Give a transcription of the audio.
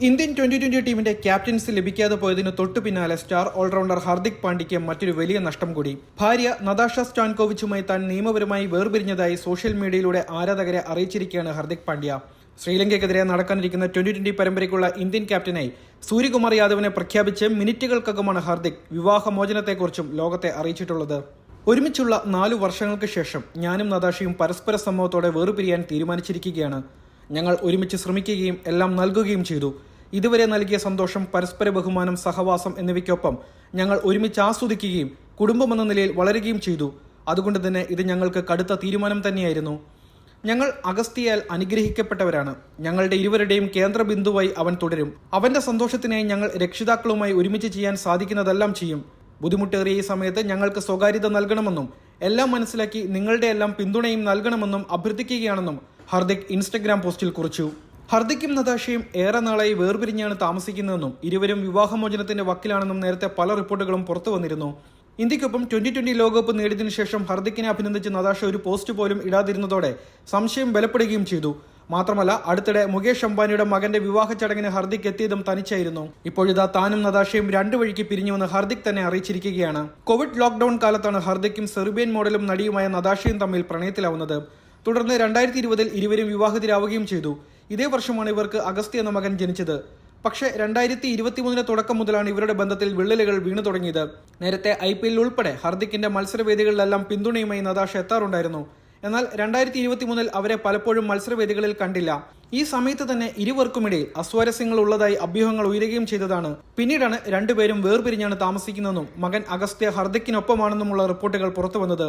Indian twenty twenty ടീമിന്റെ captaincy ലഭിക്കാതെ പോയതിന് തൊട്ടു പിന്നാലെ സ്റ്റാർ ഓൾറൗണ്ടർ ഹാർദിക് പാണ്ഡ്യയ്ക്ക് മറ്റൊരു വലിയ നഷ്ടം കൂടി. ഭാര്യ നതാഷ സ്റ്റാൻകോവിച്ചുമായി താൻ നിയമപരമായി വേർപിരിഞ്ഞതായി സോഷ്യൽ മീഡിയയിലൂടെ ആരാധകരെ അറിയിച്ചിരിക്കുകയാണ് ഹാർദിക് പാണ്ഡ്യ. ശ്രീലങ്കയ്ക്കെതിരെ നടക്കാനിരിക്കുന്ന ട്വന്റി ട്വന്റി പരമ്പരയ്ക്കുള്ള ഇന്ത്യൻ ക്യാപ്റ്റനായി സൂര്യകുമാർ യാദവിനെ പ്രഖ്യാപിച്ച് മിനിറ്റുകൾക്കകമാണ് ഹാർദിക് വിവാഹമോചനത്തെക്കുറിച്ചും ലോകത്തെ അറിയിച്ചിട്ടുള്ളത്. ഒരുമിച്ചുള്ള നാലു വർഷങ്ങൾക്ക് ശേഷം ഞാനും നദാഷയും പരസ്പര സംഭവത്തോടെ വേർപിരിയാൻ തീരുമാനിച്ചിരിക്കുകയാണ്. ഞങ്ങൾ ഒരുമിച്ച് ശ്രമിക്കുകയും എല്ലാം നൽകുകയും ചെയ്തു. ഇതുവരെ നൽകിയ സന്തോഷം പരസ്പര ബഹുമാനം സഹവാസം എന്നിവയ്ക്കൊപ്പം ഞങ്ങൾ ഒരുമിച്ച് ആസ്വദിക്കുകയും കുടുംബമെന്ന നിലയിൽ വളരുകയും ചെയ്തു. അതുകൊണ്ട് തന്നെ ഇത് ഞങ്ങൾക്ക് കടുത്ത തീരുമാനം തന്നെയായിരുന്നു. ഞങ്ങൾ അഗസ്തിയാൽ അനുഗ്രഹിക്കപ്പെട്ടവരാണ്. ഞങ്ങളുടെ ഇരുവരുടെയും കേന്ദ്രബിന്ദുവായി അവൻ തുടരും. അവന്റെ സന്തോഷത്തിനായി ഞങ്ങൾ രക്ഷിതാക്കളുമായി ഒരുമിച്ച് ചെയ്യാൻ സാധിക്കുന്നതെല്ലാം ചെയ്യും. ബുദ്ധിമുട്ടേറിയ ഈ സമയത്ത് ഞങ്ങൾക്ക് സ്വകാര്യത നൽകണമെന്നും എല്ലാം മനസ്സിലാക്കി നിങ്ങളുടെ എല്ലാം പിന്തുണയും നൽകണമെന്നും അഭ്യർത്ഥിക്കുകയാണെന്നും ഹർദിക് ഇൻസ്റ്റഗ്രാം പോസ്റ്റിൽ കുറിച്ചു. ഹർദിക്കും നതാഷയും ഏറെ നാളായി വേർപിരിഞ്ഞാണ് താമസിക്കുന്നതെന്നും ഇരുവരും വിവാഹമോചനത്തിന്റെ വക്കിലാണെന്നും നേരത്തെ പല റിപ്പോർട്ടുകളും പുറത്തു വന്നിരുന്നു. ഇന്ത്യക്കൊപ്പം ട്വന്റി ട്വന്റി ലോകകപ്പ് നേടിയതിനു ശേഷം ഹർദിക്കിനെ അഭിനന്ദിച്ച് നതാഷ ഒരു പോസ്റ്റ് പോലും ഇടാതിരുന്നതോടെ സംശയം ബലപ്പെടുകയും ചെയ്തു. മാത്രമല്ല അടുത്തിടെ മുകേഷ് അംബാനിയുടെ മകന്റെ വിവാഹ ചടങ്ങിന് ഹർദിക് എത്തിയതും തനിച്ചായിരുന്നു. ഇപ്പോഴിതാ താനും നതാഷയും രണ്ടു വഴിക്ക് പിരിഞ്ഞുവെന്ന് ഹർദിക് തന്നെ അറിയിച്ചിരിക്കുകയാണ്. കോവിഡ് ലോക്ഡൌൺ കാലത്താണ് ഹർദിക്കും സെർബിയൻ മോഡലും നടിയുമായ നതാഷയും തമ്മിൽ പ്രണയത്തിലാവുന്നത്. തുടർന്ന് രണ്ടായിരത്തി ഇരുപതിൽ ഇരുവരും വിവാഹിതരാവുകയും ചെയ്തു. ഇതേ വർഷമാണ് ഇവർക്ക് അഗസ്ത്യ എന്ന മകൻ ജനിച്ചത്. പക്ഷേ രണ്ടായിരത്തി ഇരുപത്തിമൂന്നിന് തുടക്കം മുതലാണ് ഇവരുടെ ബന്ധത്തിൽ വിള്ളലുകൾ വീണു തുടങ്ങിയത്. നേരത്തെ ഐ പി എല്ലിൽ ഉൾപ്പെടെ ഹർദിക്കിന്റെ മത്സരവേദികളിലെല്ലാം പിന്തുണയുമായി നദാഷ എത്താറുണ്ടായിരുന്നു. എന്നാൽ രണ്ടായിരത്തി ഇരുപത്തിമൂന്നിൽ അവരെ പലപ്പോഴും മത്സരവേദികളിൽ കണ്ടില്ല. ഈ സമയത്ത് തന്നെ ഇരുവർക്കുമിടയിൽ അസ്വാരസ്യങ്ങൾ ഉള്ളതായി അഭ്യൂഹങ്ങൾ ഉയരുകയും ചെയ്തതാണ്. പിന്നീടാണ് രണ്ടുപേരും വേർപിരിഞ്ഞാണ് താമസിക്കുന്നതെന്നും മകൻ അഗസ്ത്യ ഹർദിക്കിനൊപ്പമാണെന്നുമുള്ള റിപ്പോർട്ടുകൾ പുറത്തുവന്നത്.